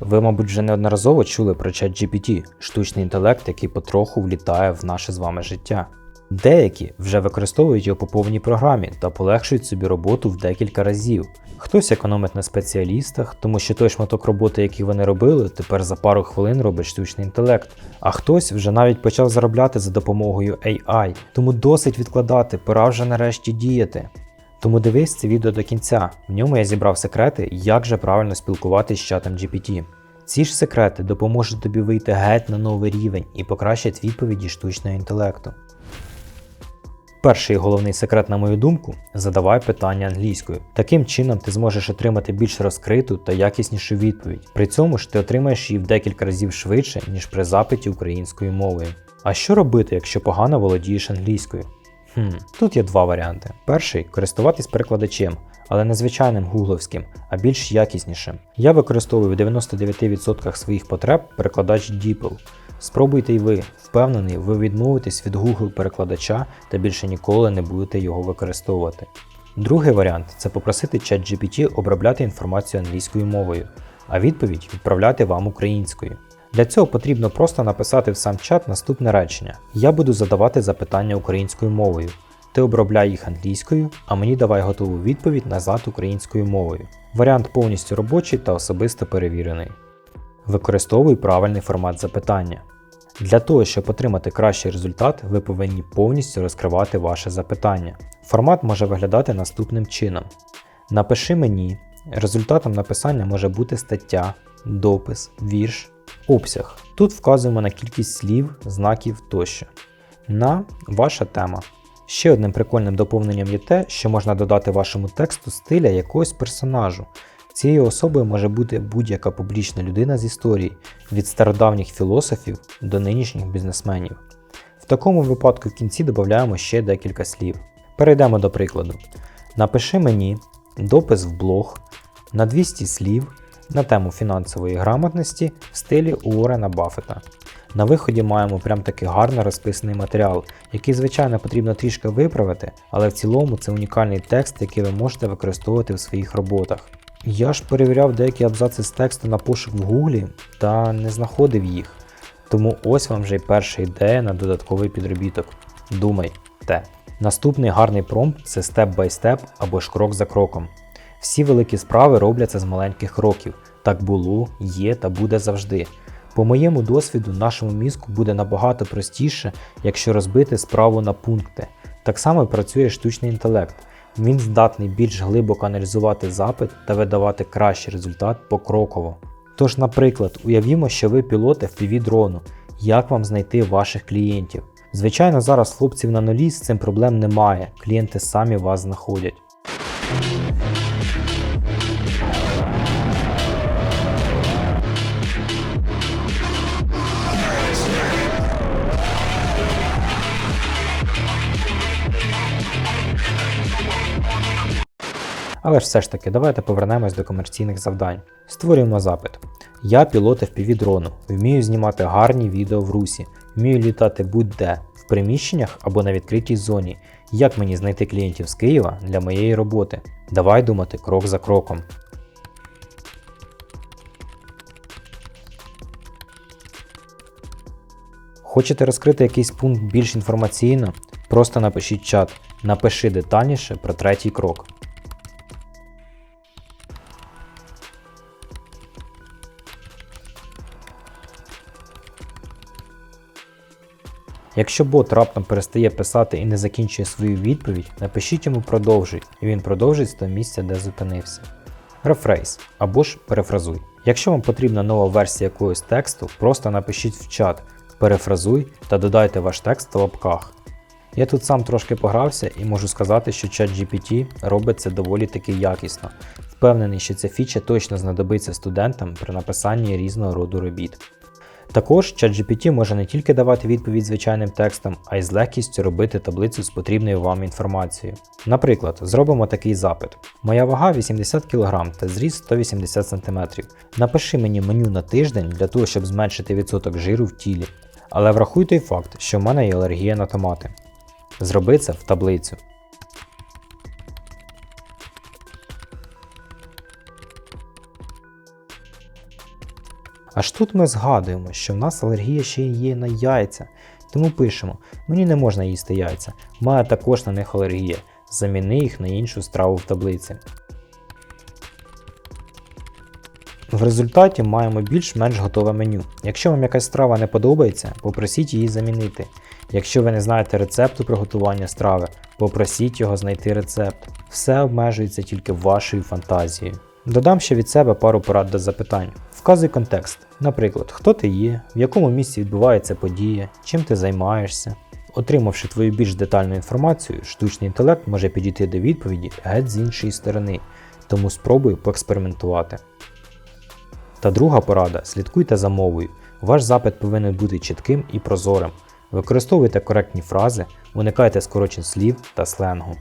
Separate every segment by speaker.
Speaker 1: Ви, мабуть, вже неодноразово чули про ChatGPT, штучний інтелект, який потроху влітає в наше з вами життя. Деякі вже використовують його по повній програмі та полегшують собі роботу в декілька разів. Хтось економить на спеціалістах, тому що той шматок роботи, який вони робили, тепер за пару хвилин робить штучний інтелект. А хтось вже навіть почав заробляти за допомогою AI, тому досить відкладати, пора вже нарешті діяти. Тому дивись це відео до кінця. В ньому я зібрав секрети, як же правильно спілкуватися з чатом GPT. Ці ж секрети допоможуть тобі вийти геть на новий рівень і покращать відповіді штучного інтелекту. Перший головний секрет, на мою думку, задавай питання англійською. Таким чином ти зможеш отримати більш розкриту та якіснішу відповідь. При цьому ж ти отримаєш її в декілька разів швидше, ніж при запиті українською мовою. А що робити, якщо погано володієш англійською? Хм, тут є два варіанти. Перший користуватись перекладачем, але не звичайним гугловським, а більш якіснішим. Я використовую в 99% своїх потреб перекладач DeepL. Спробуйте й ви, впевнений, ви відмовитесь від Google перекладача та більше ніколи не будете його використовувати. Другий варіант це попросити ChatGPT обробляти інформацію англійською мовою, а відповідь відправляти вам українською. Для цього потрібно просто написати в сам чат наступне речення: Я буду задавати запитання українською мовою. Ти обробляй їх англійською, а мені давай готову відповідь назад українською мовою. Варіант повністю робочий та особисто перевірений. Використовуй правильний формат запитання. Для того, щоб отримати кращий результат, ви повинні повністю розкривати ваше запитання. Формат може виглядати наступним чином: Напиши мені. Результатом написання може бути стаття, допис, вірш, обсяг. Тут вказуємо на кількість слів, знаків тощо. На ваша тема. Ще одним прикольним доповненням є те, що можна додати вашому тексту стиля якогось персонажу. Цією особою може бути будь-яка публічна людина з історії, від стародавніх філософів до нинішніх бізнесменів. В такому випадку в кінці додаємо ще декілька слів. Перейдемо до прикладу. Напиши мені допис в блог на 200 слів на тему фінансової грамотності в стилі Уоррена Баффета. На виході маємо прям таки гарно розписаний матеріал, який, звичайно, потрібно трішки виправити, але в цілому це унікальний текст, який ви можете використовувати в своїх роботах. Я ж перевіряв деякі абзаци з тексту на пошук в Гуглі та не знаходив їх. Тому ось вам вже й перша ідея на додатковий підробіток. Думай, те. Наступний гарний промпт це степ-бай-степ або ж крок за кроком. Всі великі справи робляться з маленьких кроків. Так було, є та буде завжди. По моєму досвіду, нашому мізку буде набагато простіше, якщо розбити справу на пункти. Так само працює штучний інтелект. Він здатний більш глибоко аналізувати запит та видавати кращий результат покроково. Тож, наприклад, уявімо, що ви пілот FPV дрону, як вам знайти ваших клієнтів. Звичайно, зараз хлопців на нулі з цим проблем немає, клієнти самі вас знаходять. Але ж все ж таки, давайте повернемось до комерційних завдань. Створюємо запит. Я пілот FPV дрону, вмію знімати гарні відео в русі, вмію літати будь-де, в приміщеннях або на відкритій зоні. Як мені знайти клієнтів з Києва для моєї роботи? Давай думати крок за кроком. Хочете розкрити якийсь пункт більш інформаційно? Просто напишіть чат, напиши детальніше про третій крок. Якщо бот раптом перестає писати і не закінчує свою відповідь, напишіть йому продовжуй, і він продовжить з того місця, де зупинився. Рефрейс або ж перефразуй. Якщо вам потрібна нова версія якогось тексту, просто напишіть в чат перефразуй та додайте ваш текст в лапках. Я тут сам трошки погрався і можу сказати, що ChatGPT робить це доволі таки якісно. Впевнений, що ця фіча точно знадобиться студентам при написанні різного роду робіт. Також ChatGPT може не тільки давати відповідь звичайним текстом, а й з легкістю робити таблицю з потрібною вам інформацією. Наприклад, зробимо такий запит: Моя вага 80 кг та зріст 180 см. Напиши мені меню на тиждень для того, щоб зменшити відсоток жиру в тілі. Але врахуй той факт, що в мене є алергія на томати. Зроби це в таблицю. Аж тут ми згадуємо, що в нас алергія ще є на яйця, тому пишемо: мені не можна їсти яйця, має також на них алергія. Заміни їх на іншу страву в таблиці. В результаті маємо більш-менш готове меню. Якщо вам якась страва не подобається, попросіть її замінити. Якщо ви не знаєте рецепту приготування страви, попросіть його знайти рецепт. Все обмежується тільки вашою фантазією. Додам ще від себе пару порад до запитань. Вказуй контекст. Наприклад, хто ти є, в якому місці відбувається подія, чим ти займаєшся. Отримавши твою більш детальну інформацію, штучний інтелект може підійти до відповіді геть з іншої сторони, тому спробуй поекспериментувати. Та друга порада: слідкуйте за мовою. Ваш запит повинен бути чітким і прозорим. Використовуйте коректні фрази, уникайте скорочень слів та сленгу.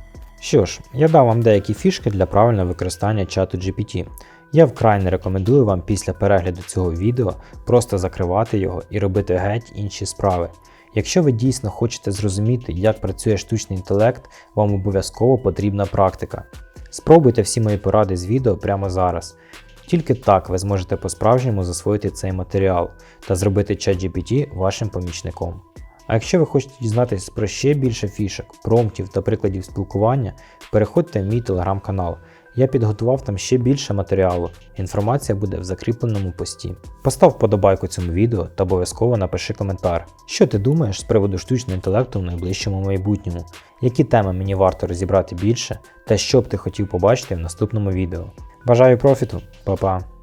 Speaker 1: Що ж, я дав вам деякі фішки для правильного використання чату GPT. Я вкрай не рекомендую вам після перегляду цього відео просто закривати його і робити геть інші справи. Якщо ви дійсно хочете зрозуміти, як працює штучний інтелект, вам обов'язково потрібна практика. Спробуйте всі мої поради з відео прямо зараз. Тільки так ви зможете по-справжньому засвоїти цей матеріал та зробити ChatGPT вашим помічником. А якщо ви хочете дізнатися про ще більше фішок, промптів та прикладів спілкування, переходьте в мій телеграм-канал. Я підготував там ще більше матеріалу, інформація буде в закріпленому пості. Постав вподобайку цьому відео та обов'язково напиши коментар, що ти думаєш з приводу штучного інтелекту в найближчому майбутньому, які теми мені варто розібрати більше та що б ти хотів побачити в наступному відео. Бажаю профіту, Па-па!